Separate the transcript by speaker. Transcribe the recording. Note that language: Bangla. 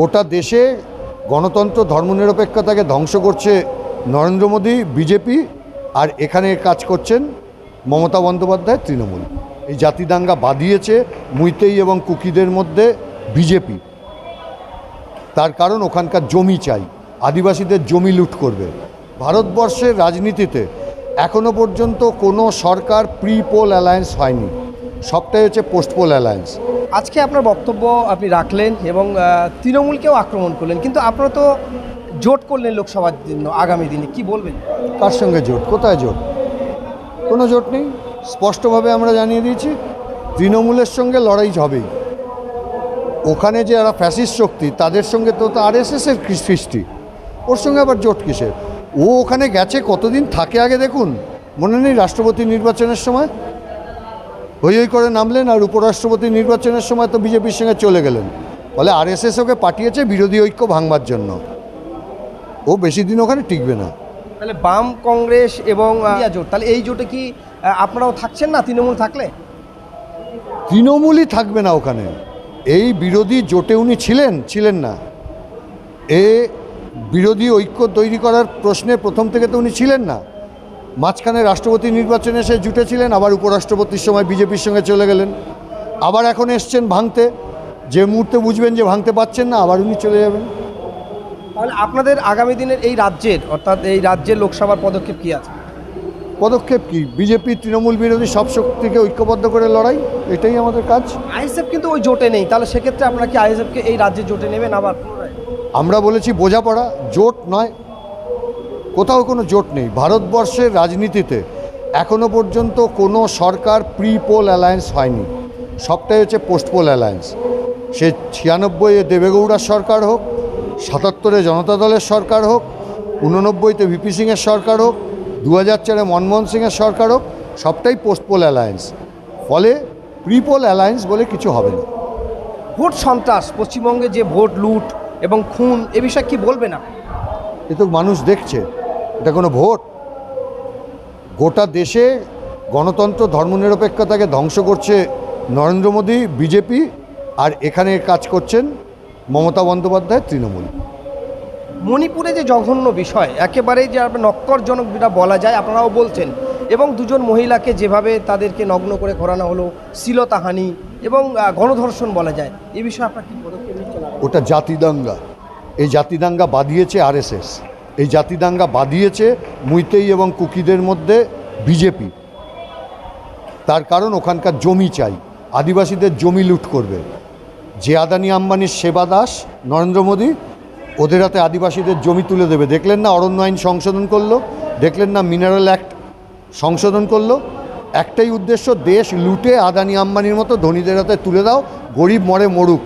Speaker 1: গোটা দেশে গণতন্ত্র, ধর্মনিরপেক্ষতাকে ধ্বংস করছে নরেন্দ্র মোদী, বিজেপি আর এখানে কাজ করছেন মমতা বন্দ্যোপাধ্যায়, তৃণমূল। এই জাতি দাঙ্গা বাদিয়েছে মুইতেই এবং কুকিদের মধ্যে বিজেপি। তার কারণ ওখানকার জমি চাই, আদিবাসীদের জমি লুট করবে। ভারতবর্ষের রাজনীতিতে এখনও পর্যন্ত কোনো সরকার প্রি পোল অ্যালায়েন্স হয়নি। সবটাই হচ্ছে পোস্ট পোল অ্যালায়েন্স
Speaker 2: আজকে আপনার বক্তব্য আপনি রাখলেন এবং তৃণমূলকেও আক্রমণ করলেন, কিন্তু আপনারা তো জোট করলেন লোকসভার জন্য আগামী দিনে, কি বলবেন?
Speaker 1: কার সঙ্গে জোট? কোথায় জোট? কোনো জোট নেই। স্পষ্টভাবে আমরা জানিয়ে দিয়েছি, তৃণমূলের সঙ্গে লড়াই হবেই। ওখানে যে যারা ফ্যাসিস্ট শক্তি, তাদের সঙ্গে তো আর এস এসের সৃষ্টি? ওর সঙ্গে আবার জোট কিসে ও ওখানে গেছে কতদিন? থাকে আগে দেখুন। মনে নেই রাষ্ট্রপতি নির্বাচনের সময়? হই হই করে নামলেন আর উপরাষ্ট্রপতি নির্বাচনের সময় তো বিজেপির সঙ্গে চলে গেলেন। ফলে আর এস এস ওকে পাঠিয়েছে বিরোধী ঐক্য ভাঙবার জন্য। ও বেশি দিন ওখানে টিকবে না।
Speaker 2: তাহলে বাম কংগ্রেস এবং জোট তাহলে এই জোটে কি আপনারাও থাকছেন না? তৃণমূল থাকলে?
Speaker 1: তৃণমূলই থাকবে না ওখানে। এই বিরোধী জোটে উনি ছিলেন ছিলেন না। এ বিরোধী ঐক্য তৈরি করার প্রশ্নে প্রথম থেকে তো উনি ছিলেন না। মাঝখানে রাষ্ট্রপতি নির্বাচনে সে জুটেছিলেন আবার উপরাষ্ট্রপতির সময় বিজেপির সঙ্গে চলে গেলেন। আবার এখন এসছেন ভাঙতে। যে মুহূর্তে বুঝবেন যে ভাঙতে পারছেন না আবার উনি চলে যাবেন।
Speaker 2: তাহলে আপনাদের আগামী দিনের এই রাজ্যের অর্থাৎ এই রাজ্যের লোকসভার পদক্ষেপ কি আছে?
Speaker 1: পদক্ষেপ কি? বিজেপি তৃণমূল বিরোধী সব শক্তিকে ঐক্যবদ্ধ করে লড়াই এটাই আমাদের কাজ।
Speaker 2: আইএসএফ কিন্তু ওই জোটে নেই তাহলে সেক্ষেত্রে আপনারা কি আইএসএফকে এই রাজ্যে জোটে নেবেন আবার
Speaker 1: আমরা বলেছি বোঝাপড়া জোট নয় কোথাও কোনো জোট নেই। ভারতবর্ষের রাজনীতিতে এখনও পর্যন্ত কোনো সরকার প্রি পোল অ্যালায়েন্স হয়নি। সবটাই হচ্ছে পোস্ট পোল অ্যালায়েন্স সে ছিয়ানব্বইয়ে দেবেগৌড়ার সরকার হোক সাতাত্তরে জনতা দলের সরকার হোক উননব্বইতে ভিপি সিংয়ের সরকার হোক দু হাজার চারে মনমোহন সিংয়ের সরকার হোক সবটাই পোস্ট পোল অ্যালায়েন্স ফলে প্রি পোল অ্যালায়েন্স বলে কিছু হবে না।
Speaker 2: ভোট সন্ত্রাস পশ্চিমবঙ্গে যে ভোট লুট এবং খুন এ বিষয়ে কি বলবে না?
Speaker 1: এ তো মানুষ দেখছে। এটা কোনো ভোট? গোটা দেশে গণতন্ত্র ধর্মনিরপেক্ষতাকে ধ্বংস করছে নরেন্দ্র মোদী বিজেপি আর এখানে কাজ করছেন মমতা বন্দ্যোপাধ্যায় তৃণমূল।
Speaker 2: মণিপুরে যে জঘন্য বিষয় একেবারেই যে নক্করজনক যেটা বলা যায় আপনারাও বলছেন। এবং দুজন মহিলাকে যেভাবে তাদেরকে নগ্ন করে ঘোরানো হলো শ্লীলতাহানি এবং গণধর্ষণ বলা যায় এ বিষয়ে আপনার কি পদক্ষেপ?
Speaker 1: ওটা জাতিদাঙ্গা। এই জাতিদাঙ্গা বাদিয়েছে আরএসএস। এই জাতি দাঙ্গা বাঁধিয়েছে মুইতেই এবং কুকিদের মধ্যে বিজেপি। তার কারণ ওখানকার জমি চাই, আদিবাসীদের জমি লুট করবে। যে আদানি আম্বানির সেবা দাস নরেন্দ্র মোদী, ওদের হাতে আদিবাসীদের জমি তুলে দেবে। দেখলেন না অরণ্য আইন সংশোধন করল, দেখলেন না মিনারেল অ্যাক্ট সংশোধন করল। একটাই উদ্দেশ্য, দেশ লুটে আদানি আম্বানির মতো ধনীদের হাতে তুলে দাও, গরিব মরে মরুক।